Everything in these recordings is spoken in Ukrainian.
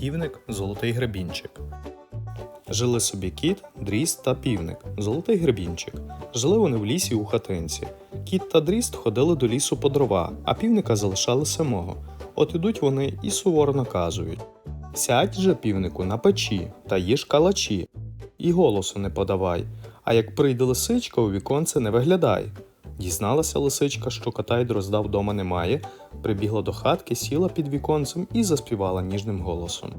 Півник золотий гребінчик. Жили собі кіт, дріст та півник, золотий гребінчик. Жили вони в лісі у хатинці. Кіт та дріст ходили до лісу по дрова, а півника залишали самого. От ідуть вони і суворо наказують: Сядь же, півнику, на печі та їж калачі, і голосу не подавай. А як прийде лисичка, у віконце не виглядай. Дізналася лисичка, що кота й дрозда вдома немає, прибігла до хатки, сіла під віконцем і заспівала ніжним голосом.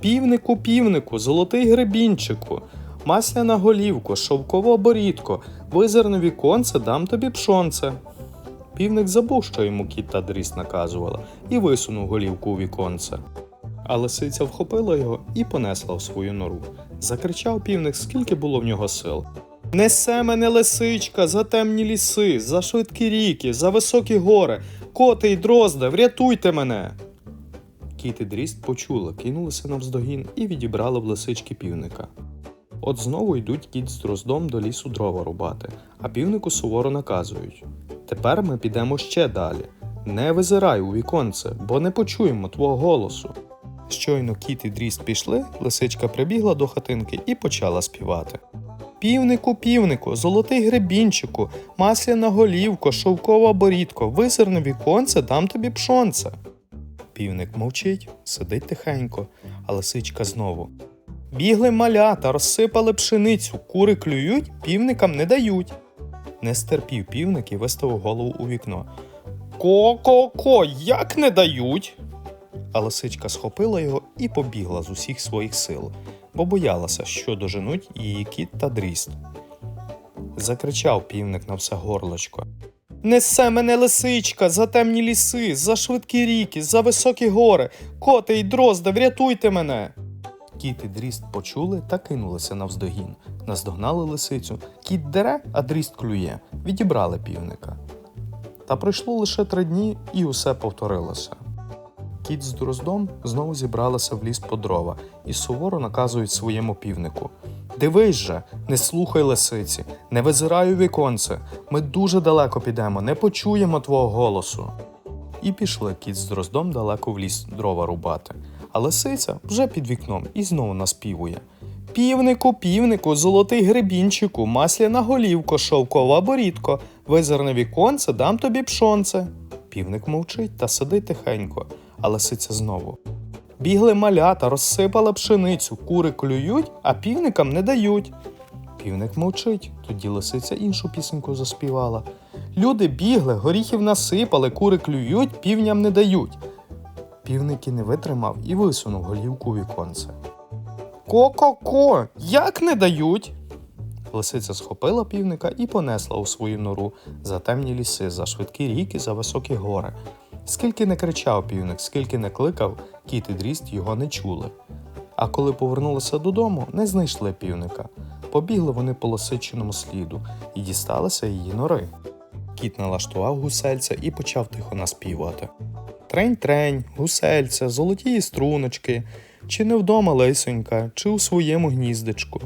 Півнику, півнику, золотий гребінчику, масляна голівко, шовково оборідко, визирне віконце, дам тобі пшонце. Півник забув, що йому кіт та дріс наказувала, і висунув голівку у віконце. А лисиця вхопила його і понесла в свою нору. Закричав півник, скільки було в нього сил. Несе мене лисичка за темні ліси, за швидкі ріки, за високі гори, коти й дрозда, врятуйте мене. Кіт і дріст почули, кинулися навздогін і відібрали в лисички півника. От знову йдуть кіт з дроздом до лісу дрова рубати, а півнику суворо наказують. Тепер ми підемо ще далі. Не визирай у віконце, бо не почуємо твого голосу. Щойно кіт і дріст пішли, лисичка прибігла до хатинки і почала співати. Півнику, півнику, золотий гребінчику, масляна голівко, шовкова борідко, визирне віконце, дам тобі пшонце. Півник мовчить, сидить тихенько, а лисичка знову. Бігли малята, розсипали пшеницю, кури клюють, півникам не дають. Не стерпів півник і виставив голову у вікно. Ко-ко-ко, як не дають? А лисичка схопила його і побігла з усіх своїх сил, бо боялася, що доженуть її кіт та дріст. Закричав півник на все горлочко. Несе мене лисичка за темні ліси, за швидкі ріки, за високі гори, коти й дрозда, врятуйте мене. Кіт і дріст почули та кинулися навздогін. Наздогнали лисицю. Кіт дере, а дріст клює. Відібрали півника. Та пройшло лише три дні, і усе повторилося. Кіт з дроздом знову зібралися в ліс по дрова і суворо наказують своєму півнику. Дивись же, не слухай лисиці, не визирай у віконце. Ми дуже далеко підемо, не почуємо твого голосу. І пішли кіт з дроздом далеко в ліс дрова рубати. А лисиця вже під вікном і знову наспівує. Півнику, півнику, золотий гребінчику, масляна голівко, шовкова борідко, визирне віконце, дам тобі пшонце. Півник мовчить та сидить тихенько, а лисиця знову. Бігли малята, розсипала пшеницю, кури клюють, а півникам не дають. Півник мовчить, тоді лисиця іншу пісеньку заспівала. Люди бігли, горіхів насипали, кури клюють, півням не дають. Півник і не витримав і висунув голівку віконце. Ко-ко-ко, як не дають? Лисиця схопила півника і понесла у свою нору за темні ліси, за швидкі ріки, за високі гори. Скільки не кричав півник, скільки не кликав, кіт і дріст його не чули. А коли повернулися додому, не знайшли півника. Побігли вони по лисичиному сліду і дісталися її нори. Кіт налаштував гусельця і почав тихо наспівати. Трень-трень, гусельця, золоті струночки, чи не вдома лисонька, чи у своєму гніздечку.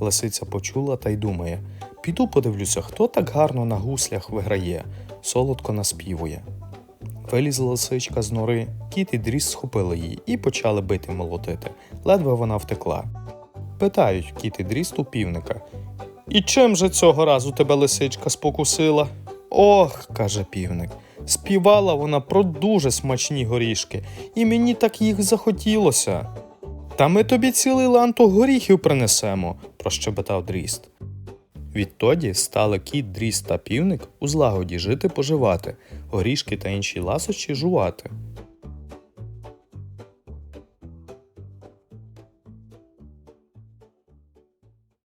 Лисиця почула та й думає: піду подивлюся, хто так гарно на гуслях виграє, солодко наспівує. Вилізла лисичка з нори, кіт і дріс схопили її і почали бити молотити. Ледве вона втекла. Питають кіт і дріс у півника. І чим же цього разу тебе лисичка спокусила? Ох, каже півник, співала вона про дуже смачні горішки, і мені так їх захотілося. Та ми тобі цілий ланту горіхів принесемо, прощебетав дріст. Відтоді стали кіт, дріс та півник у злагоді жити поживати, горішки та інші ласощі жувати.